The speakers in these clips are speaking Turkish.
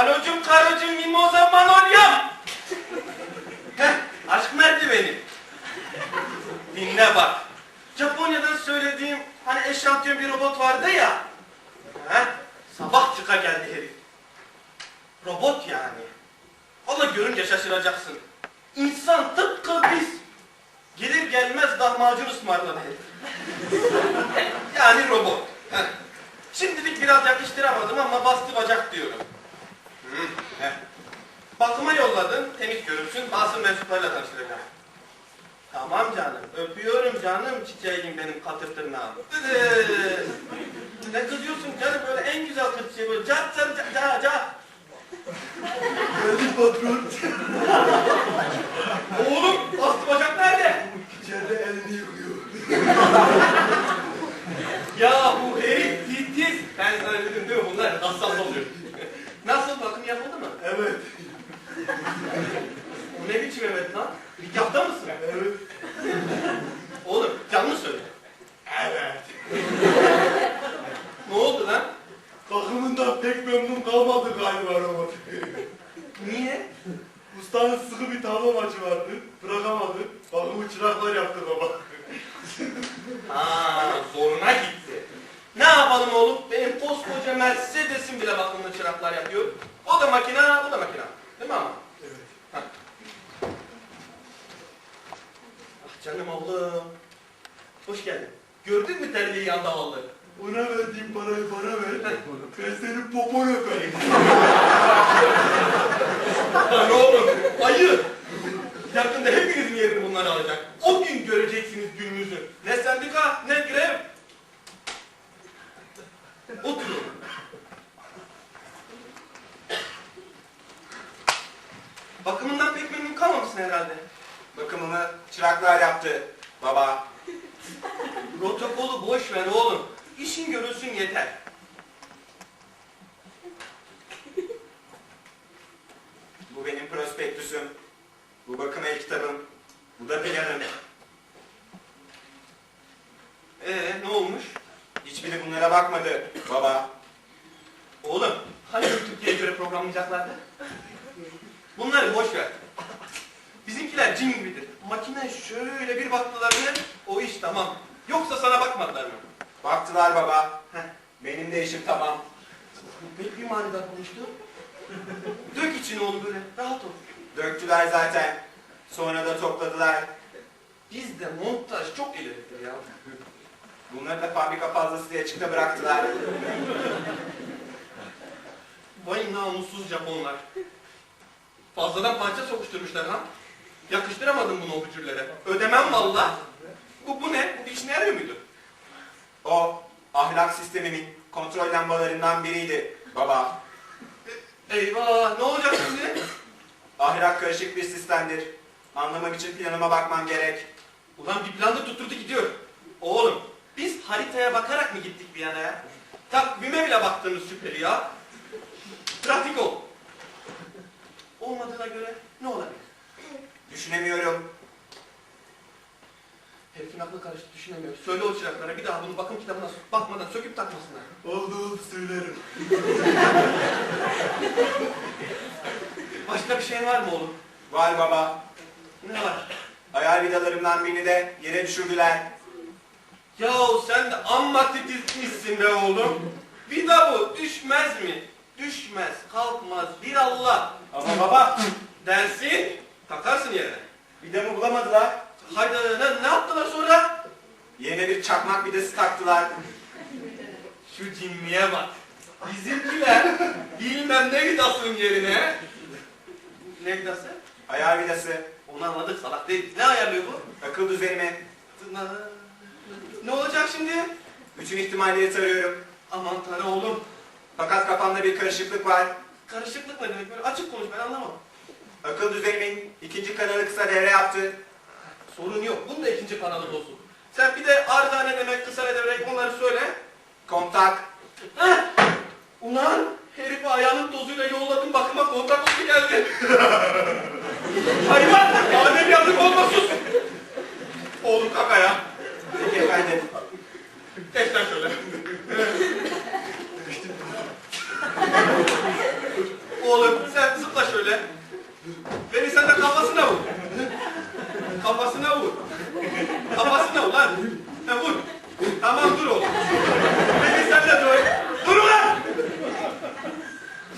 Alocum karocum mimoza manolyam. Heh, aşk merdiveni. Dinle bak. Japonya'dan söylediğim hani eşantiyon bir robot vardı ya. Heh, sabah çıka geldi herif. Robot yani. Valla görünce şaşıracaksın. İnsan tıpkı biz. Gelir gelmez lahmacun ısmarladı herif. yani robot. Heh. Şimdilik biraz yakıştıramadım ama bastı bacak diyorum. Heh. Bakıma yolladın, temiz görürsün, basın mensuplarıyla tanıştıracağım. Tamam canım, öpüyorum canım çiçeğim benim katır tırnağım. Ne kızıyorsun canım böyle en güzel kız çiçeği böyle cat cat cat cat cat. Geldim patron. Oğlum bastı bacak nerede? İçeride elini yıkıyor. Ya bu herif titiz. Ben sana dedim değil mi bunlar hassas oluyor. Nasıl bakım yapıldı mı? Evet. Bu ne biçim evet lan? Nikahta mısın? Evet. Oğlum canlı söyle. Evet. Ne oldu lan? Bakımından pek memnun kalmadı galiba robot. Niye? Ustanın sıkı bir tavla maçı vardı. Bırakamadı. Bakımı çıraklar yaptı baba. Ha, zoruna gitti. Ne yapalım oğlum? Benim koskoca Mercedes'im bile bakımlı çıraklar yapıyor. O da makina, bu da makina. Değil mi ama? Evet. Ah canım oğlum. Hoş geldin. Gördün mü terliği yanda vallahi? Ona verdiğim parayı bana ver. Ben senin poponu öperim. Lan oğlum, ayı! Yakında hepinizin yerini bunlar alacak. O gün göreceksiniz gününüzü. Ne sendika, ne grev. Oturun. Bakımından pek memnun kalmamışsın herhalde. Bakımını çıraklar yaptı baba. Protokolü boş ver oğlum. İşin görülsün yeter. Bu benim prospektüsüm. Bu bakım el kitabım. Bu da planım. Ee ne olmuş? Hiçbiri bunlara bakmadı baba. Oğlum, hani Türkiye'ye göre programlayacaklardı? Bunları boş ver. Bizimkiler cin gibidir. Makine şöyle bir baktılar mı, o iş tamam. Yoksa sana bakmadılar mı? Baktılar baba. Heh. Benim de işim tamam. Pek bir manidar konuştu. Dök içini oğlum böyle, rahat ol. Döktüler zaten. Sonra da topladılar. Bizde montaj çok ileridir ya. Bunları da fabrika fazlası diye açıkta bıraktılar. Vay namussuz Japonlar. Fazladan parça sokuşturmuşlar ha. Yakıştıramadım bunu o bücürlere. Ödemem valla. Bu, bu ne? Bu bir işine yarıyor muydu? O ahlak sistemimin kontrol lambalarından biriydi baba. Eyvah ne olacak şimdi? Ahlak karışık bir sistemdir. Anlamak için planıma bakmam gerek. Ulan bir planda tutturdu gidiyor. Oğlum biz haritaya bakarak mı gittik bir yana ya? Takvime bile baktığımız şüpheli ya. Pratik ol. Olmadığına göre ne olabilir? Düşünemiyorum. Herifin aklı karıştı düşünemiyor. Söyle o çıraklara bir daha bunu bakım kitabına bakmadan söküp takmasınlar. Oldu söylerim. Başka bir şey var mı oğlum? Var baba. Ne var? Ayar vidalarımdan birini de yere düşürdüler. Yahu sen de amma titizmişsin be oğlum. Vida bu düşmez mi? Düşmez, kalkmaz bir Allah. Ama baba Dersin, takarsın yerine. vidamı bulamadılar. Hayda ne, ne yaptılar sonra? Yerine bir çakmak vidası taktılar. Şu cinliğe bak. Bizimkiler bilmem ne vidasının yerine. Ne vidası? Ayar vidası. Onu anladık salak değil. Ne ayarlıyor bu? Akıl düzenimi. Ne olacak şimdi? Bütün ihtimalleri tarıyorum. Aman tanrı oğlum. Fakat kafamda bir karışıklık var. Karışıklık ne demek böyle? Açık konuş ben anlamam. Akıl düzenimin ikinci kanalı kısa devre yaptı. Sorun yok. Bunun da ikinci kanalı olsun. Sen bir de arıza ne demek, kısa ne demek onları söyle. Kontak. Heh! Ulan herifi ayağının tozuyla yolladım bakıma kontak oldu geldi. Hayvan! Madem yazık olma sus! Oğlum kaka ya. Peki efendim. Sen şöyle. Oğlum Kafasına vur. Kafasına ulan. Ha, vur. Tamam dur oğlum. Peki sen de dur. Dur ulan!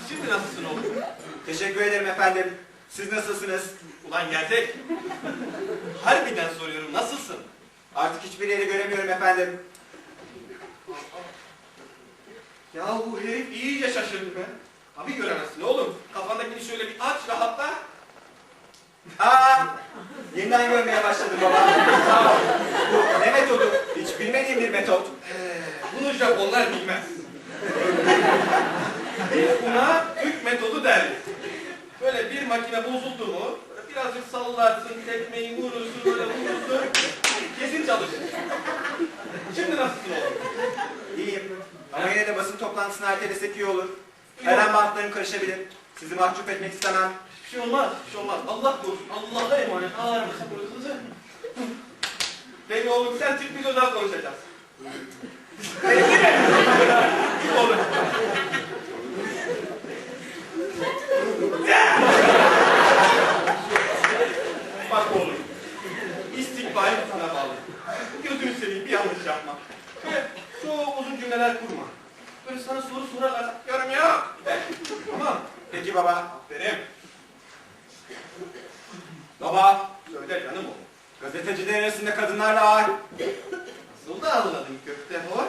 Şimdi nasılsın oğlum? Teşekkür ederim efendim. Siz nasılsınız? Ulan gerzek. Harbiden soruyorum nasılsın? Artık hiçbir yeri göremiyorum efendim. Ya bu herif iyice şaşırdı be. Abi göremezsin oğlum. Kafandakini şöyle bir aç rahatla. Aa! Yeniden görmeye başladım baba. Bu ne metodu? Hiç bilmediğim bir metot. Ee, bunu Japonlar bilmez. Biz buna Türk metodu deriz. Böyle bir makine bozuldu mu, birazcık sallarsın, tekmeyi vurursun, böyle vurursun, kesin çalışır. Şimdi nasılsın oğlum? İyiyim. Ama yine de basın toplantısını ertelesek iyi olur. Her an bantlarım karışabilir. Sizi mahcup etmek istemem. Hiçbir şey olmaz, hiçbir şey olmaz. Allah korusun, Allah'a emanet. Ağır mısın burası? Peki oğlum sen çık özel konuşacağız. Peki. Git oğlum. Bak oğlum. İstikbal sana bağlı. Gözünü seveyim bir yanlış yapma. Böyle çok uzun cümleler kurma. Böyle sana soru sorarlar. Yorum yok. De. Tamam. Peki baba. Aferin. Baba. Söyle canım oğlum. Gazeteciler arasında kadınlarla ağır. Nasıl da anladın köfte hor?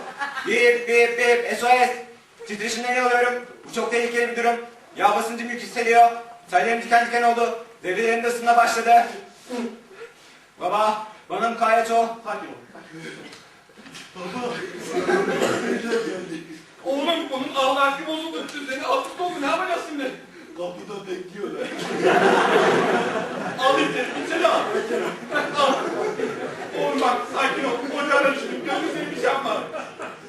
Bip bip bip SOS. Titreşimleri alıyorum. Bu çok tehlikeli bir durum. Yağ basıncım yükseliyor. Sayılarım diken diken oldu. Devrelerim de ısınma başladı. Baba, bana mukayyet ol. Sakin ol. Oğlum bunun ahlaki bozuldu. Düzeni alt üst oldu. Ne yapacağız şimdi? Kapıda bekliyorlar. Al işte. İçeri al. al. Oğlum bak sakin ol. Düştüm. Gözünü seveyim bir şey yapma.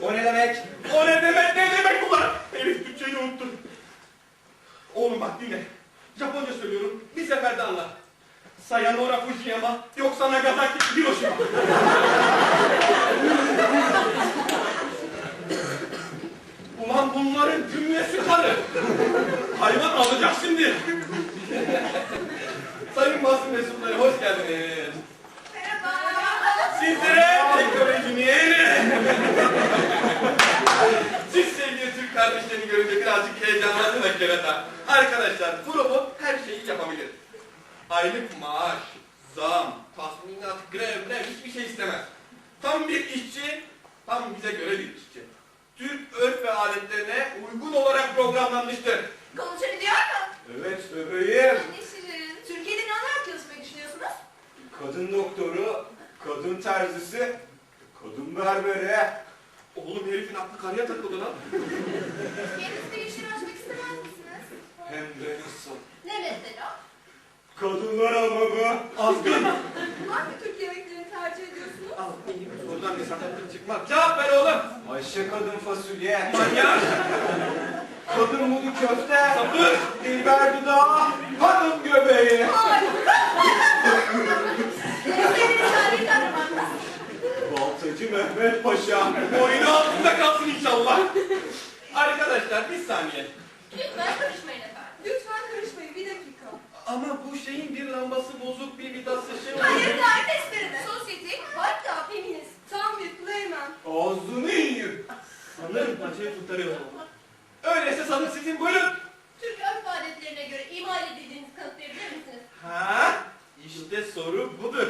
O ne demek? O ne demek ne demek ulan? Herif bütçeyi unuttu. Oğlum bak dinle. Japonca söylüyorum. Bir seferde anla. Sayonara Fujiyama yoksa Nagasaki Hiroshima. Ulan bunların cümlesi karı. Hayvan alacak şimdi. Sayın basın mensupları hoş geldiniz. Sizlere teknolojinin yeni. Siz sevgili Türk kardeşlerini görünce birazcık heyecanlandı da kerata. Arkadaşlar bu robot her şeyi yapabilir. Aylık maaş, zam, tazminat, grev, grev hiçbir şey istemez. Tam bir işçi, tam bize göre bir işçi. Türk örf ve adetlerine uygun olarak programlanmıştır. Konuşabiliyor mu? Evet bebeğim. Anlaşılır. Türkiye'de ne olarak çalışmayı düşünüyorsunuz? Kadın doktoru, kadın terzisi, kadın berberi. Oğlum herifin aklı karıya takıldı lan. Kendiniz bir işler açmak istemez misiniz? Hem de nasıl? Ne mesela? Kadınlar hamamı. Azgın. Hangi Türk yemeklerini tercih ediyorsunuz? Al bir sorudan bir sakatlık çıkmaz. Cevap ver oğlum. Ayşe kadın fasulye. Manyak. Kadın mudu köfte. Sapır. Dilber dudağı. Kadın göbeği. Baltacı Mehmet Paşa. Boynu altında kalsın inşallah. Arkadaşlar bir saniye. Lütfen karışmayın efendim. Lütfen karışmayın bir dakika. Ama bu şeyin bir lambası bozuk, bir vidası şey Hayır tarih testlerinde. Sosyetik hatta feminist. Tam bir playman. Ağzını yiyeyim. Sanırım paçayı kurtarıyor. Öyleyse sanırım sizin buyurun. Türk örf adetlerine göre imal edildiğinizi kanıtlayabilir misiniz? Ha? İşte soru budur.